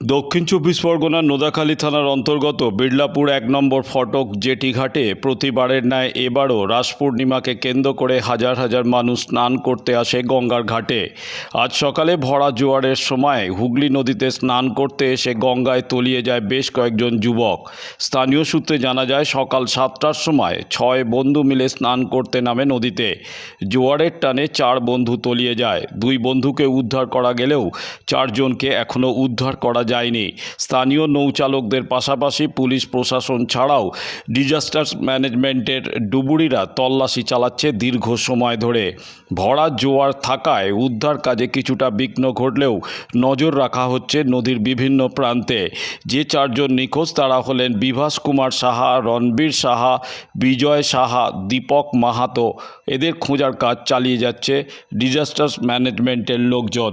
দক্ষিণ চব্বিশ পরগনার নোদাখালী থানার অন্তর্গত বিড়লাপুর এক নম্বর ফটক জেটি ঘাটে প্রতিবারের ন্যায় এবারও রাস পূর্ণিমাকে কেন্দ্র করে হাজার হাজার মানুষ স্নান করতে আসে গঙ্গার ঘাটে। আজ সকালে ভরা জোয়ারের সময় হুগলি নদীতে স্নান করতে এসে গঙ্গায় তলিয়ে যায় বেশ কয়েকজন যুবক। স্থানীয় সূত্রে জানা যায়, সকাল সাতটার সময় ছয় বন্ধু মিলে স্নান করতে নামে নদীতে। জোয়ারের টানে চার বন্ধু তলিয়ে যায়। দুই বন্ধুকে উদ্ধার করা গেলেও চারজনকে এখনও উদ্ধার করা যায়নি। স্থানীয় নৌচালকদের পাশাপাশি পুলিশ প্রশাসন ছাড়াও ডিজাস্টার ম্যানেজমেন্টের ডুবুরিরা তল্লাশি চালাচ্ছে দীর্ঘ সময় ধরে। ভরা জোয়ার থাকায় উদ্ধার কাজে কিছুটা বিঘ্ন ঘটলেও নজর রাখা হচ্ছে নদীর বিভিন্ন প্রান্তে। যে চারজন নিখোঁজ তারা হলেন বিভাস কুমার সাহা, রণবীর সাহা, বিজয় সাহা, দীপক মাহাতো। এদের খোঁজার কাজ চালিয়ে যাচ্ছে ডিজাস্টার ম্যানেজমেন্টের লোকজন।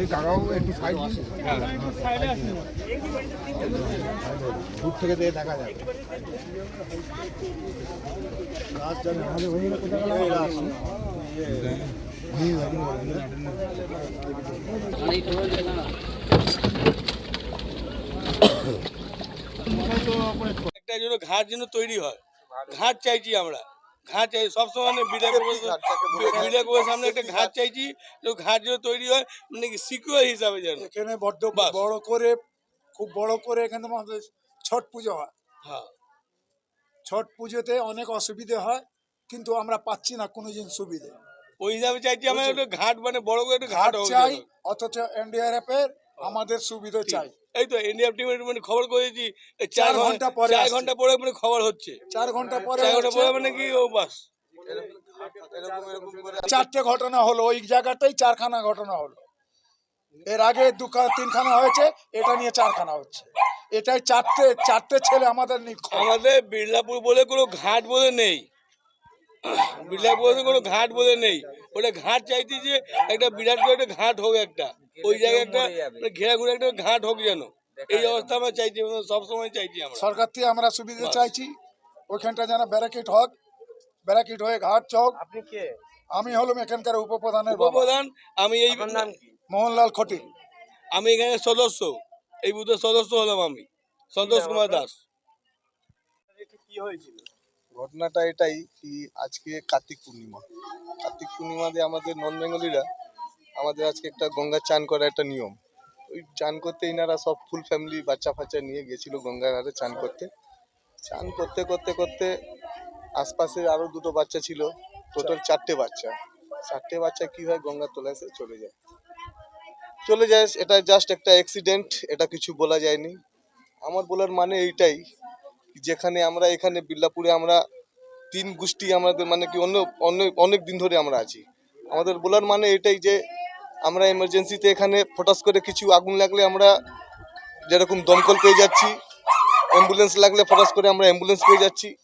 এই কাকাও একটু সাইড দূর থেকে দিয়ে দেখা যায় ঘাট যেন তৈরি হয়। ঘাট চাইছি আমরা। ঘাট চাই সবসময় গোয়ের সামনে একটা ঘাট চাইছি তো ঘাট যেন তৈরি হয় মানে সিকিউর হিসাবে যেন। এখানে বড্ড। বড় করে খুব বড় করে এখানে আমাদের ছট পুজো হয়। হ্যাঁ। ছট পুজোতে অনেক অসুবিধে হয় কিন্তু আমরা পাচ্ছি না কোনো দিন সুবিধে। ওই হিসাবে চাইছি আমরা একটা ঘাট মানে বড় করে একটা ঘাট চাই। অথচ এনডিআরএফ এর আমাদের সুবিধা চাই। এই তো ইন্ডিয়া টিমের মানে খবর করেছি চার ঘণ্টা পরে চার ঘণ্টা পরে মানে খবর হচ্ছে। চার ঘণ্টা পরে চার ঘণ্টা পরে মানে কি ও বাস। চারটে ঘটনা হলো ওই জায়গাটাই চারখানা ঘটনা হলো। এর আগে দুখানা তিনখানা হয়েছে এটা নিয়ে চারখানা হচ্ছে। এটাই চারটে চারটে ছেলে আমাদের। আমাদের বিড়লাপুর বলে কোনো ঘাট বলে নেই। বিড়লাপুর বলে কোনো ঘাট বলে নেই। ওটা ঘাট চাইছি যে একটা বিরাট করে একটা ঘাট হোক একটা। ওই জায়গায় একটা মানে ঘেরা ঘুরে একটা ঘাট হোক যেন। এই অবস্থা আমরা চাইছি সব সময় চাইছি আমরা। সরকার থেকে আমরা সুবিধা চাইছি ওইখানটা যেন ব্যারাকেট হোক ব্যারাকেট হয়ে ঘাট চক। আপনি কে? আমি হলাম এখানকার উপপ্রধানের উপপ্রধান আমি এই নাম কি? মোহনলাল খটি। আমি এখানে সদস্য এই বুথের সদস্য হলাম আমি সন্তোষ কুমার দাস। কি হয়েছিল? ঘটনাটা এটাই কি আজকে কার্তিক পূর্ণিমা। কার্তিক পূর্ণিমাতে আমাদের নন বেঙ্গলিরা আমাদের আজকে একটা গঙ্গা চান করা একটা নিয়ম। ওই চান করতে ইনারা সব ফুল ফ্যামিলি বাচ্চা ফাচ্চা নিয়ে গেছিল গঙ্গা ঘাটে চান করতে। চান করতে করতে করতে আশপাশে আরও দুটো বাচ্চা ছিল। টোটাল চারটে বাচ্চা। চারটে বাচ্চা কি হয় গঙ্গা তোলা এসে চলে যায়। চলে যায়, এটা জাস্ট একটা অ্যাক্সিডেন্ট এটা কিছু বলা যায়নি। আমার বলার মানে এইটাই যেখানে আমরা, এখানে বিল্লাপুরে আমরা তিন গোষ্ঠী আমাদের মানে কি অন্য অনেক অনেক দিন ধরে আমরা আছি। আমাদের বলার মানে এটাই যে আমরা এমার্জেন্সিতে এখানে ফটাস করে কিছু আগুন লাগলে আমরা যেরকম দমকল পেয়ে যাচ্ছি অ্যাম্বুলেন্স লাগলে ফটাস করে আমরা অ্যাম্বুলেন্স পেয়ে যাচ্ছি।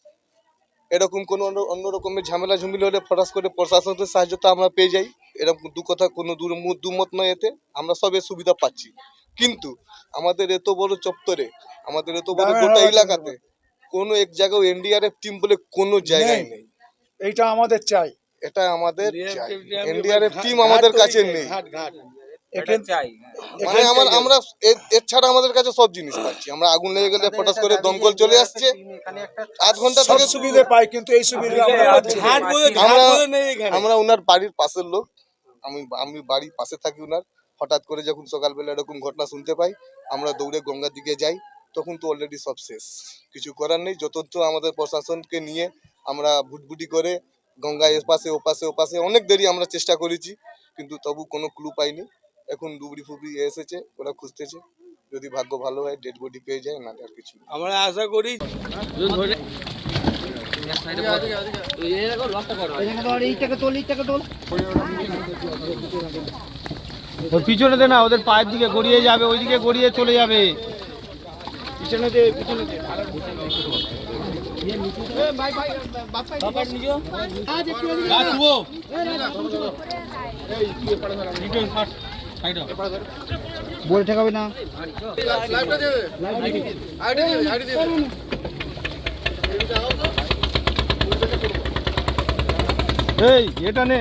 এরকম কোনো অন্য- রকমের ঝামেলা ঝুমিল হলে ফটাস করে প্রশাসনের সাহায্যতা আমরা পেয়ে যাই। এরকম দু কথা কোনো দূর দুমত নয় এতে। আমরা সব সুবিধা পাচ্ছি। কিন্তু আমাদের এত বড় চত্বরে আমাদের এত বড় গোটা এলাকাতে কোনো এক জায়গায় এনডিআরএফ টিম বলে কোনো জায়গায়। নেই। এইটা আমাদের চাই। এটা আমাদের এনডিআরএফ টিম আমাদের কাছে নেই। ঘাট ঘাট। এটা চাই মানে আমার আমরা এর- ছাড়া আমাদের কাছে সব জিনিস পাচ্ছি। আমরা আগুন লেগে গেলে ফটাস করে দমকল চলে আসছে। আধ ঘণ্টা সব থেকে সুবিধে পাই কিন্তু এই সুবিধা আমরা পাচ্ছি না। ঘাট বলে ঘাট আমরা- বলে নেই এখানে। আমরা উনার বাড়ির পাশের লোক। আমি আমি বাড়ির পাশে থাকি উনার। হঠাৎ করে যখন সকালবেলা এরকম ঘটনা শুনতে পাই আমরা দৌড়ে গঙ্গার দিকে যাই। তখন তো অলরেডি সব শেষ। কিছু করার নেই। যতন্ত আমাদের প্রশাসনকে নিয়ে আমরা ভুটভুটি করে গঙ্গা এপাশে ওপাশে ওপাশে অনেক দেরি আমরা চেষ্টা করেছি কিন্তু তবু কোনো ক্লু পাইনি। এখন ডুবরি ফুবরি এসেছে ওরা খুঁজতেছে। যদি ভাগ্য ভালো হয় ডেড বডি পেয়ে যায় না আর কিছু আমরা আশা করি পিছনে দে না ওদের পায়ের দিকে গড়িয়ে যাবে ওইদিকে গড়িয়ে চলে যাবে। পিছনে দে পিছনে দে। বলে ঠেকাবে না। এই এটা নে।